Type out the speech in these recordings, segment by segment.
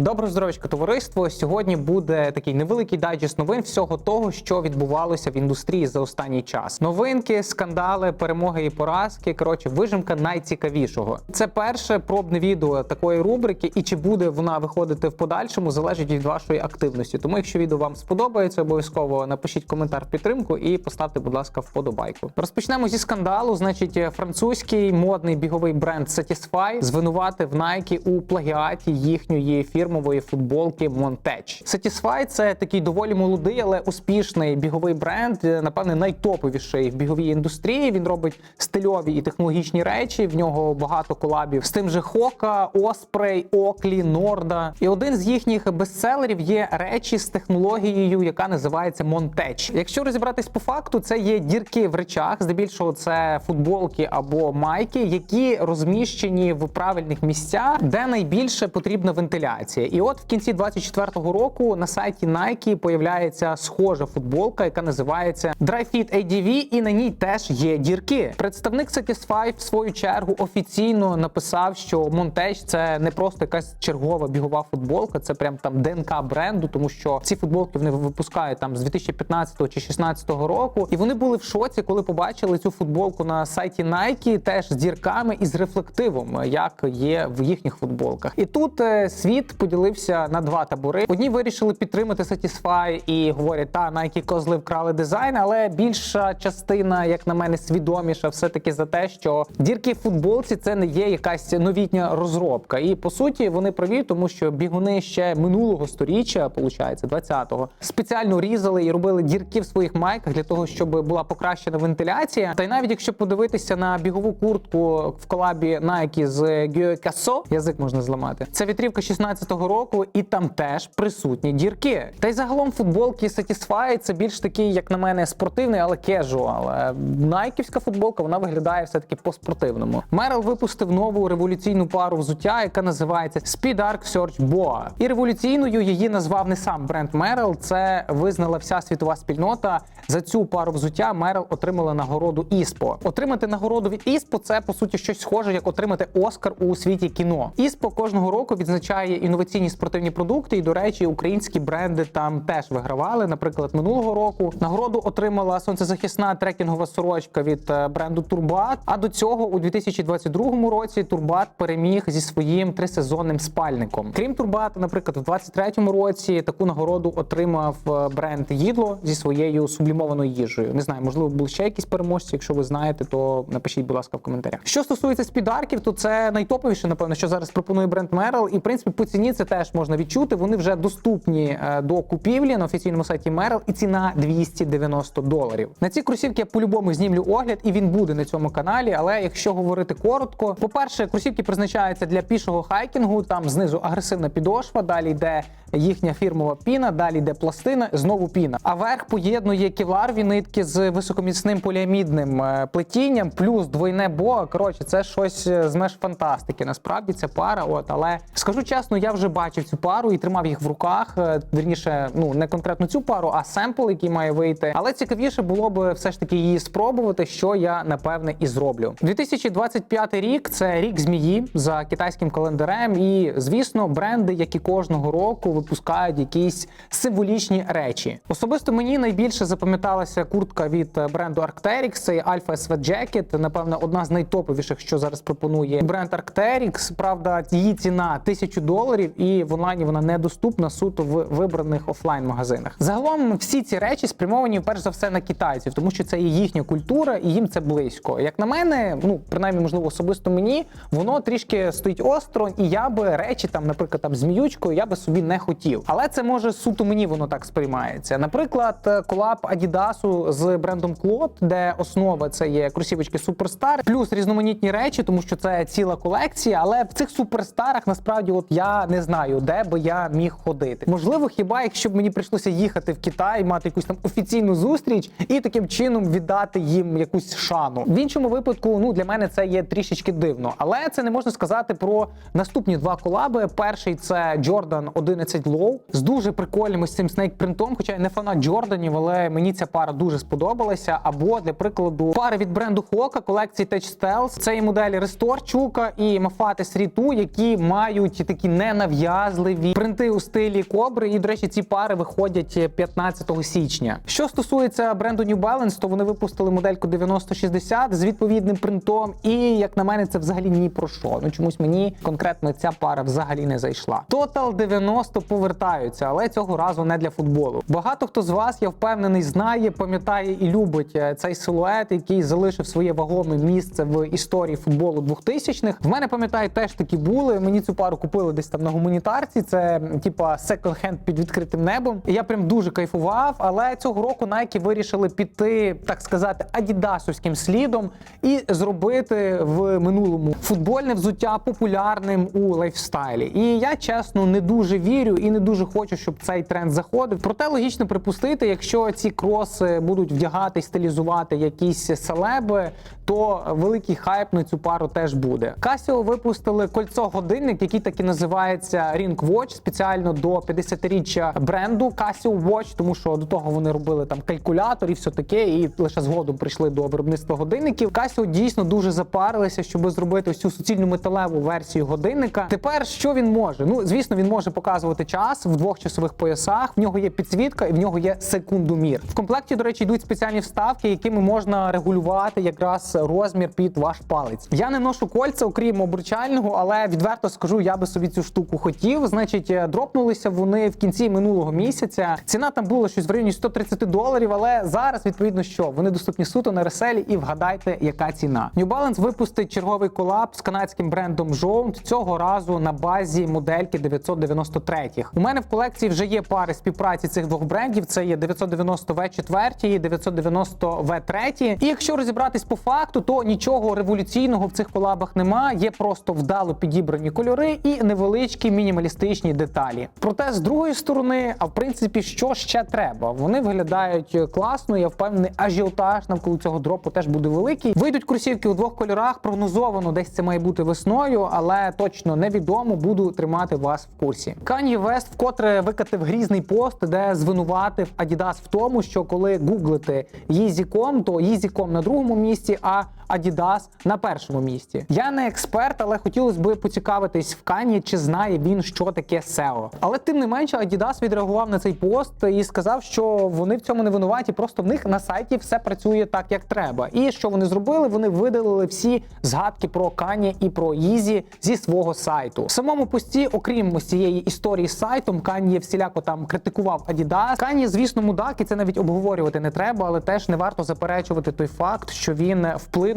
Доброго здоров'ячка, товариство. Сьогодні буде такий невеликий дайджест новин всього того, що відбувалося в індустрії за останній час. Новинки, скандали, перемоги і поразки. Коротше, вижимка найцікавішого. Це перше пробне відео такої рубрики, і чи буде вона виходити в подальшому, залежить від вашої активності. Тому, якщо відео вам сподобається, обов'язково напишіть коментар в підтримку і поставте, будь ласка, вподобайку. Розпочнемо зі скандалу. Значить, французький модний біговий бренд Satisfy звинуватив Nike у плагіаті їхньої фірмової футболки Montech. Satisfy – це такий доволі молодий, але успішний біговий бренд, е, напевне, найтоповіший в біговій індустрії. Він робить стильові і технологічні речі. В нього багато колабів з тим же Хока, Оспрей, Оклі, Норда. І один з їхніх бестселерів є речі з технологією, яка називається Montech. Якщо розібратись по факту, це є дірки в речах, здебільшого це футболки або майки, які розміщені в правильних місцях, де найбільше потрібна вентиляція. І от в кінці 24-го року на сайті Nike появляється схожа футболка, яка називається Dry Fit ADV, і на ній теж є дірки. Представник Satisfy в свою чергу офіційно написав, що Montech – це не просто якась чергова бігова футболка, це прям там ДНК бренду, тому що ці футболки вони випускають там з 2015 чи 2016 року. І вони були в шоці, коли побачили цю футболку на сайті Nike, теж з дірками і з рефлективом, як є в їхніх футболках. І тут е, світ поділився на два табори. Одні вирішили підтримати Satisfy і говорять, та Nike козли вкрали дизайн, але більша частина, як на мене, свідоміша, все таки за те, що дірки в футболці це не є якась новітня розробка. І по суті вони праві, тому що бігуни ще минулого сторіччя, виходить, 20-го, спеціально різали і робили дірки в своїх майках для того, щоб була покращена вентиляція. Та й навіть якщо подивитися на бігову куртку в колабі Nike з Gio Casso, язик можна зламати. Це вітрівка 16-го року, і там теж присутні дірки. Та й загалом футболки Satisfy це більш такий, як на мене, спортивний, але кежуал. Найківська футболка вона виглядає все таки по-спортивному. Мерл випустив нову революційну пару взуття, яка називається Speed Arc Search Boa. І революційною її назвав не сам бренд Мерл. Це визнала вся світова спільнота. За цю пару взуття Мерл отримала нагороду Іспо. Отримати нагороду від Іспо це по суті щось схоже, як отримати Оскар у світі кіно. Іспо кожного року відзначає інноваційні спортивні продукти. І, до речі, українські бренди там теж вигравали. Наприклад, минулого року нагороду отримала сонцезахисна трекінгова сорочка від е, бренду Турбат. А до цього у 2022 році Турбат переміг зі своїм трисезонним спальником. Крім Турбата, наприклад, у 2023 році таку нагороду отримав е, бренд Їдло зі своєю сублімованою їжею. Не знаю, можливо, були ще якісь переможці. Якщо ви знаєте, то напишіть, будь ласка, в коментарях. Що стосується спідарків, то це найтоповіше, напевно, що зараз пропонує бренд Merrell. І в принципі по ціні це теж можна відчути. Вони вже доступні е, до купівлі на офіційному сайті Merrell, і ціна 290 доларів. На ці кросівки я по-любому знімлю огляд, і він буде на цьому каналі. Але якщо говорити коротко, по-перше, кросівки призначаються для пішого хайкінгу. Там знизу агресивна підошва, далі йде їхня фірмова піна, далі йде пластина, знову піна. А верх поєднує кевларові нитки з високоміцним поліамідним е, плетінням, плюс двойне боа. Коротше, це щось е, з меж фантастики. Насправді це пара. От, але скажу чесно, я вже бачив цю пару і тримав їх в руках. Е, Вірніше, ну не конкретно цю пару, а семпл, який має вийти. Але цікавіше було б все ж таки її спробувати, що я напевне і зроблю. 2025 рік це рік змії за китайським календарем. І звісно, бренди, які кожного року випускають якісь символічні речі. Особисто мені найбільше запам'яталася куртка від бренду Arc'teryx, це Alpha SV Jacket, напевно, одна з найтоповіших, що зараз пропонує бренд Arc'teryx. Правда, її ціна 1000 доларів, і в онлайні вона недоступна суто в вибраних офлайн магазинах. Загалом всі ці речі спрямовані перш за все на китайців, тому що це є їхня культура, і їм це близько. Як на мене, ну принаймні, можливо, особисто мені, воно трішки стоїть осторонь, і я би речі там, наприклад, там зміючкою, я би собі не хотів. Але це може суто мені воно так сприймається. Наприклад, колаб Адідасу з брендом Клод, де основа це є кросівочки Суперстар, плюс різноманітні речі, тому що це ціла колекція. Але в цих суперстарах насправді, от я не знаю, де би я міг ходити. Можливо, хіба якщо б мені прийшлося їхати в Китай, мати якусь там офіційну зустріч і таким чином віддати їм якусь шану. В іншому випадку, ну для мене це є трішечки дивно, але це не можна сказати про наступні два колаби. Перший це Jordan 11 Low з дуже прикольним ось цим снейк принтом. Хоча я не фанат Джорданів, але мені ця пара дуже сподобалася. Або для прикладу пари від бренду Hoka колекції Tech Stealth. Це і моделі Restore Чука і Mafate 2, які мають такі нав'язливі принти у стилі кобри. І, до речі, ці пари виходять 15 січня. Що стосується бренду New Balance, то вони випустили модельку 9060 з відповідним принтом. І як на мене, це взагалі ні про що. Ну чомусь мені конкретно ця пара взагалі не зайшла. Total 90 повертаються, але цього разу не для футболу. Багато хто з вас, я впевнений, знає, пам'ятає і любить е, цей силует, який залишив своє вагоме місце в історії футболу 2000-х. В мене пам'ятаю, теж такі були. Мені цю пару купили десь там на гуманітарці. Це типа секонд-хенд під відкритим небом. І я прям дуже кайфував. Але цього року Nike вирішили піти, так сказати, адідасовським слідом і зробити в минулому футбольне взуття популярним у лайфстайлі. І я чесно не дуже вірю і не дуже хочу, щоб цей тренд заходив. Проте логічно припустити, якщо ці кроси будуть вдягати, стилізувати якісь селеби, то великий хайп на цю пару теж буде. Casio випустили кольцо годинник, який так і називається Ring Watch, спеціально до 50-річчя бренду Casio Watch, тому що до того вони робили там калькулятор і все таке, і лише згодом прийшли до виробництва годинників. Casio дійсно дуже запарилися, щоб зробити цю суцільну металеву версію годинника. Тепер що він може? Ну звісно, він може показувати час в двох часових поясах. В нього є підсвітка і в нього є секундомір. В комплекті, до речі, йдуть спеціальні вставки, якими можна регулювати якраз розмір під ваш палець. Я не ношу кольця, окрім обручального, але відверто скажу, я би собі цю штуку хотів. Значить, е, дропнулися вони в кінці минулого місяця. Ціна там була щось в районі 130 доларів, але зараз відповідно що вони доступні суто на реселі. І вгадайте, яка ціна. New Balance випустить черговий колаб з канадським брендом Jones, цього разу на базі модельки 993. У мене в колекції вже є пари співпраці цих двох брендів. Це є 990 V4 і 990 V3. І якщо розібратись по факту, то нічого революційного в цих колабах нема. Є просто вдало підібрані кольори і невеличкі мінімалістичні деталі. Проте з другої сторони, а в принципі, що ще треба? Вони виглядають класно. Я впевнений, ажіотаж навколо цього дропу теж буде великий. Вийдуть кросівки у двох кольорах. Прогнозовано десь це має бути весною, але точно невідомо. Буду тримати вас в курсі. Kanye West вкотре викатив грізний пост, де звинуватив Adidas в тому, що коли гуглите Yeezy.com, то Yeezy.com на другому місці, а Adidas на першому місці. Я не експерт, але хотілося б поцікавитись в Кані, чи знає він, що таке SEO. Але тим не менше, Adidas відреагував на цей пост і сказав, що вони в цьому не винуваті. Просто в них на сайті все працює так, як треба. І що вони зробили? Вони видалили всі згадки про Кані і про Yeezy зі свого сайту. В самому пості, окрім цієї історії з сайтом, Кані всіляко там критикував Adidas. Кані, звісно, мудак, і це навіть обговорювати не треба, але теж не варто заперечувати той факт, що він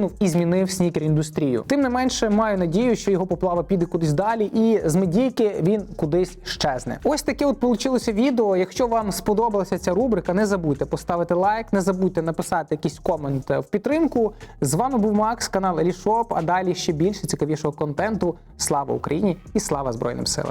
вплинув і змінив снікер індустрію. Тим не менше, маю надію, що його поплава піде кудись далі, і з медійки він кудись щезне. Ось таке от получилося відео. Якщо вам сподобалася ця рубрика, не забудьте поставити лайк, не забудьте написати якийсь комент в підтримку. З вами був Макс, канал Елішоп. А далі ще більше цікавішого контенту. Слава Україні і слава Збройним силам!